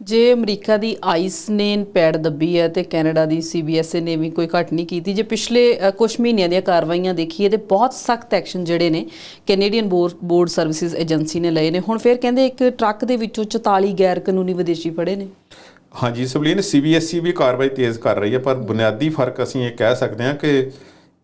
ਜੇ ਅਮਰੀਕਾ ਦੀ ਆਈਸ ਨੇ ਪੈੜ ਦੱਬੀ ਹੈ ਤੇ ਕੈਨੇਡਾ ਦੀ ਸੀਬੀਐਸਏ ਨੇ ਵੀ ਕੋਈ ਘਟ ਨਹੀਂ ਕੀਤੀ ਜੇ ਪਿਛਲੇ ਅ, ਕੁਝ ਮਹੀਨਿਆਂ ਦੀਆਂ ਕਾਰਵਾਈਆਂ ਦੇਖੀਏ ਤੇ ਬਹੁਤ ਸਖਤ ਐਕਸ਼ਨ ਜਿਹੜੇ ਨੇ ਕੈਨੇਡੀਅਨ ਬੋਰਡ ਸਰਵਿਸਿਜ਼ ਏਜੰਸੀ ਨੇ ਲਏ ਨੇ। ਹੁਣ ਫਿਰ ਕਹਿੰਦੇ ਇੱਕ ਟਰੱਕ ਦੇ ਵਿੱਚੋਂ 44 ਗੈਰ ਕਾਨੂੰਨੀ ਵਿਦੇਸ਼ੀ ਫੜੇ ਨੇ। ਹਾਂਜੀ ਸਬਲੀਨ ਸੀਬੀਐਸਈ ਵੀ ਕਾਰਵਾਈ ਤੇਜ਼ ਕਰ ਰਹੀ ਹੈ ਪਰ ਬੁਨਿਆਦੀ ਫ਼ਰਕ ਅਸੀਂ ਇਹ ਕਹਿ ਸਕਦੇ ਹਾਂ ਕਿ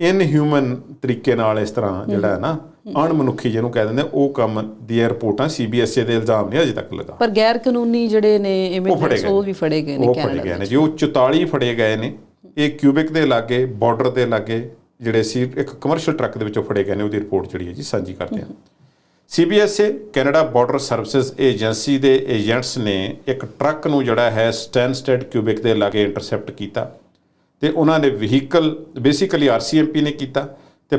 ਇਨਹਿਊਮਨ ਤਰੀਕੇ ਨਾਲ ਇਸ ਤਰ੍ਹਾਂ ਜਿਹੜਾ ਹੈ ਨਾ ਅਣਮਨੁੱਖੀ ਜਿਹਨੂੰ ਕਹਿ ਦਿੰਦੇ ਉਹ ਕੰਮ ਦੀਆਂ ਰਿਪੋਰਟਾਂ ਸੀਬੀਐਸਈ ਦੇ ਇਲਜ਼ਾਮ ਨੇ ਅਜੇ ਤੱਕ ਲਗਾ। ਪਰ ਗੈਰ ਕਾਨੂੰਨੀ ਜਿਹੜੇ ਨੇ ਉਹ ਇਮੀਗ੍ਰੈਂਟਸ ਉਹ ਵੀ ਫੜੇ ਗਏ ਨੇ ਉਹ ਫੜੇ ਕੈਨੇਡਾ ਗਏ ਨੇ। ਜੋ 44 ਫੜੇ ਗਏ ਨੇ ਇਹ ਕਿਊਬਿਕ ਦੇ ਲਾਗੇ ਬਾਰਡਰ ਦੇ ਲਾਗੇ ਜਿਹੜੇ ਸੀ ਇੱਕ ਕਮਰਸ਼ੀਅਲ ਟਰੱਕ ਦੇ ਵਿੱਚੋਂ ਫੜੇ ਗਏ ਨੇ ਉਹਦੀ ਰਿਪੋਰਟ ਜਿਹੜੀ ਹੈ ਜੀ ਸਾਂਝੀ ਕਰਦੇ ਹਾਂ। CBSA Canada border services agency ਦੇ ਏਜੰਟਸ ਨੇ ਇੱਕ ਟਰੱਕ ਨੂੰ ਜਿਹੜਾ ਹੈ ਸਟੈਨਸਟੈਡ ਕਿਊਬਿਕ ਦੇ ਲਾਗੇ ਇੰਟਰਸੈਪਟ ਕੀਤਾ ਤੇ ਉਹਨਾਂ ਨੇ ਵਹੀਕਲ ਬੇਸਿਕਲੀ ਆਰਸੀਐਮਪੀ ਨੇ ਕੀਤਾ। ਤੇ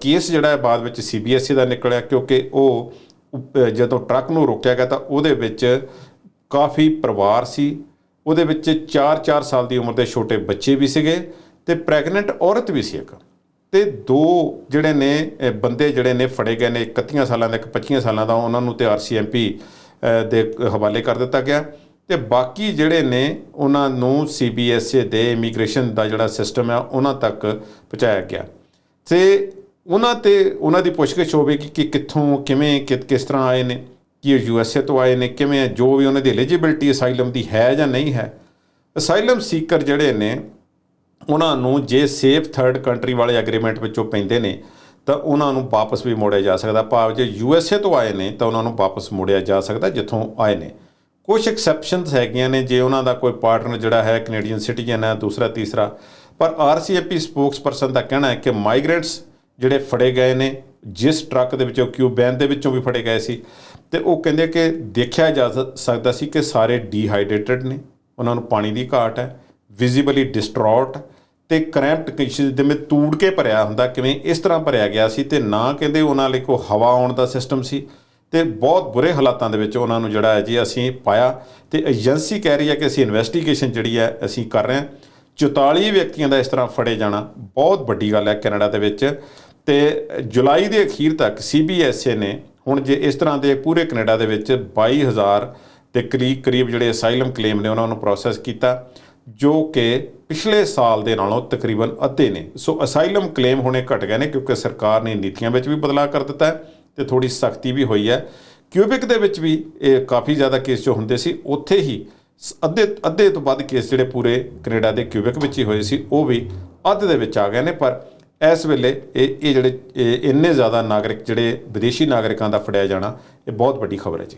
ਕੇਸ ਜਿਹੜਾ ਹੈ ਬਾਅਦ ਵਿੱਚ ਸੀਬੀਐਸਈ ਦਾ ਨਿਕਲਿਆ ਕਿਉਂਕਿ ਉਹ ਜਦੋਂ ਟਰੱਕ ਨੂੰ ਰੋਕਿਆ ਗਿਆ ਤਾਂ ਉਹਦੇ ਵਿੱਚ ਕਾਫੀ ਪਰਿਵਾਰ ਸੀ। ਉਹਦੇ ਵਿੱਚ 4-4 ਸਾਲ ਦੀ ਉਮਰ ਦੇ ਛੋਟੇ ਬੱਚੇ ਵੀ ਸੀਗੇ ਤੇ ਪ੍ਰੈਗਨੈਂਟ ਔਰਤ ਵੀ ਸੀ ਇੱਕ। ਤੇ ਦੋ ਜਿਹੜੇ ਨੇ ਬੰਦੇ ਜਿਹੜੇ ਨੇ ਫੜੇ ਗਏ ਨੇ 31 ਸਾਲਾਂ ਦਾ, ਇੱਕ 25 ਸਾਲਾਂ ਦਾ, ਉਹਨਾਂ ਨੂੰ ਤੇ ਆਰਸੀਐਮਪੀ ਦੇ ਹਵਾਲੇ ਕਰ ਦਿੱਤਾ ਗਿਆ। ਤੇ ਬਾਕੀ ਜਿਹੜੇ ਨੇ, ਉਹਨਾਂ ਨੂੰ ਸੀਬੀਐਸਏ ਦੇ ਇਮੀਗ੍ਰੇਸ਼ਨ ਦਾ ਜਿਹੜਾ ਸਿਸਟਮ ਹੈ, ਉਹਨਾਂ ਤੱਕ ਪਹੁੰਚਾਇਆ ਗਿਆ। ਤੇ ਉਹਨਾਂ ਤੇ ਉਹਨਾਂ ਦੀ ਪੁੱਛਗਿੱਛ ਹੋਵੇਗੀ ਕਿ ਕਿੱਥੋਂ ਕਿਵੇਂ ਕਿ- ਕਿਸ ਤਰ੍ਹਾਂ ਆਏ ਨੇ ਕਿ ਉਹ ਯੂਐਸਏ ਤੋਂ ਆਏ ਨੇ ਕਿਵੇਂ ਹੈ, ਜੋ ਵੀ ਉਹਨਾਂ ਦੀ ਐਲੀਜੀਬਿਲਟੀ ਅਸਾਈਲਮ ਦੀ ਹੈ ਜਾਂ ਨਹੀਂ ਹੈ। ਅਸਾਈਲਮ ਸੀਕਰ ਜਿਹੜੇ ਨੇ ਉਹਨਾਂ ਨੂੰ ਜੇ ਸੇਫ ਥਰਡ ਕੰਟਰੀ ਵਾਲੇ ਐਗਰੀਮੈਂਟ ਵਿੱਚੋਂ ਪੈਂਦੇ ਨੇ ਤਾਂ ਉਹਨਾਂ ਨੂੰ ਵਾਪਸ ਵੀ ਮੋੜਿਆ ਜਾ ਸਕਦਾ। ਭਾਵ ਜੇ ਯੂਐਸਏ ਤੋਂ ਆਏ ਨੇ ਤਾਂ ਉਹਨਾਂ ਨੂੰ ਵਾਪਸ ਮੋੜਿਆ ਜਾ ਸਕਦਾ ਜਿੱਥੋਂ ਆਏ ਨੇ। ਕੁਝ ਐਕਸੈਪਸ਼ਨਸ ਹੈਗੀਆਂ ਨੇ ਜੇ ਉਹਨਾਂ ਦਾ ਕੋਈ ਪਾਰਟਨਰ ਜਿਹੜਾ ਹੈ ਕੈਨੇਡੀਅਨ ਸਿਟੀਜ਼ਨ ਹੈ ਦੂਸਰਾ ਤੀਸਰਾ ਪਰ ਆਰਸੀਐਪੀ ਸਪੋਕਸਪਰਸਨ ਦਾ ਕਹਿਣਾ ਹੈ ਕਿ ਮਾਈਗ੍ਰੈਂਟਸ ਜਿਹੜੇ ਫੜੇ ਗਏ ਨੇ, ਜਿਸ ਟਰੱਕ ਦੇ ਵਿੱਚੋਂ ਕਿਊਬੈਨ ਦੇ ਵਿੱਚੋਂ ਵੀ ਫੜੇ ਗਏ ਸੀ, ਤੇ ਉਹ ਕਹਿੰਦੇ ਕਿ ਦੇਖਿਆ ਜਾ ਸਕਦਾ ਸੀ ਕਿ ਸਾਰੇ ਡੀਹਾਈਡਰੇਟਡ ਨੇ, ਉਹਨਾਂ ਨੂੰ ਪਾਣੀ ਦੀ ਘਾਟ ਹੈ ਵਿਜ਼ੀਬਲੀ ਡਿਸਟਰੌਟ ਤੇ ਕਰੈਂਪਟ ਕੰਡੀਸ਼ਨ ਜਿਵੇਂ ਤੂੜ ਕੇ ਭਰਿਆ ਹੁੰਦਾ, ਕਿਵੇਂ ਇਸ ਤਰ੍ਹਾਂ ਭਰਿਆ ਗਿਆ ਸੀ, ਤੇ ਨਾ ਕਹਿੰਦੇ ਉਹਨਾਂ ਲਈ ਕੋਈ ਹਵਾ ਆਉਣ ਦਾ ਸਿਸਟਮ ਸੀ, ਤੇ ਬਹੁਤ ਬੁਰੇ ਹਾਲਾਤਾਂ ਦੇ ਵਿੱਚ ਉਹਨਾਂ ਨੂੰ ਜਿਹੜਾ ਹੈ ਜੀ ਅਸੀਂ ਪਾਇਆ, ਤੇ ਏਜੰਸੀ ਕਹਿ ਰਹੀ ਹੈ ਕਿ ਅਸੀਂ ਇਨਵੈਸਟੀਗੇਸ਼ਨ ਜਿਹੜੀ ਹੈ, ਅਸੀਂ ਕਰ ਰਹੇ ਹਾਂ। 44 ਵਿਅਕਤੀਆਂ ਦਾ ਇਸ ਤਰ੍ਹਾਂ ਫੜੇ ਜਾਣਾ ਬਹੁਤ ਵੱਡੀ ਗੱਲ ਹੈ ਕੈਨੇਡਾ ਦੇ ਵਿੱਚ। ਤੇ ਜੁਲਾਈ ਦੇ ਅਖੀਰ ਤੱਕ ਸੀਬੀਐਸਏ ਨੇ ਹੁਣ ਜੇ ਇਸ ਤਰ੍ਹਾਂ ਦੇ ਪੂਰੇ ਕੈਨੇਡਾ ਦੇ ਵਿੱਚ 22000 ਦੇ ਕਰੀਬ ਕਰੀਬ ਜਿਹੜੇ ਅਸਾਈਲਮ ਕਲੇਮ ਨੇ ਉਹਨਾਂ ਨੂੰ ਪ੍ਰੋਸੈਸ ਕੀਤਾ, ਜੋ ਕਿ ਪਿਛਲੇ ਸਾਲ ਦੇ ਨਾਲੋਂ ਤਕਰੀਬਨ ਅੱਧੇ ਨੇ। ਸੋ ਅਸਾਈਲਮ ਕਲੇਮ ਹੋਣੇ ਘਟ ਗਏ ਨੇ ਕਿਉਂਕਿ ਸਰਕਾਰ ਨੇ ਨੀਤੀਆਂ ਵਿੱਚ ਵੀ ਬਦਲਾਅ ਕਰ ਦਿੱਤਾ ਹੈ ਤੇ ਥੋੜੀ ਸਖਤੀ ਵੀ ਹੋਈ ਹੈ। ਕਿਊਬਿਕ ਦੇ ਵਿੱਚ ਵੀ ਇਹ ਕਾਫੀ ਜ਼ਿਆਦਾ ਕੇਸ ਜੋ ਹੁੰਦੇ ਸੀ, ਉੱਥੇ ਹੀ ਅੱਧੇ ਅੱਧੇ ਤੋਂ ਵੱਧ ਕੇਸ ਜਿਹੜੇ ਪੂਰੇ ਕੈਨੇਡਾ ਦੇ ਕਿਊਬਿਕ ਵਿੱਚ ਹੀ ਹੋਏ ਸੀ, ਉਹ ਵੀ ਅੱਧ ਦੇ ਵਿੱਚ ਆ ਗਏ ਨੇ, ਪਰ ਇਸ ਵੇਲੇ ਇਹ ਇਹ ਜਿਹੜੇ ਇੰਨੇ ਜ਼ਿਆਦਾ ਨਾਗਰਿਕ, ਜਿਹੜੇ ਵਿਦੇਸ਼ੀ ਨਾਗਰਿਕਾਂ ਦਾ ਫੜਿਆ ਜਾਣਾ, ਇਹ ਬਹੁਤ ਵੱਡੀ ਖਬਰ ਹੈ ਜੀ।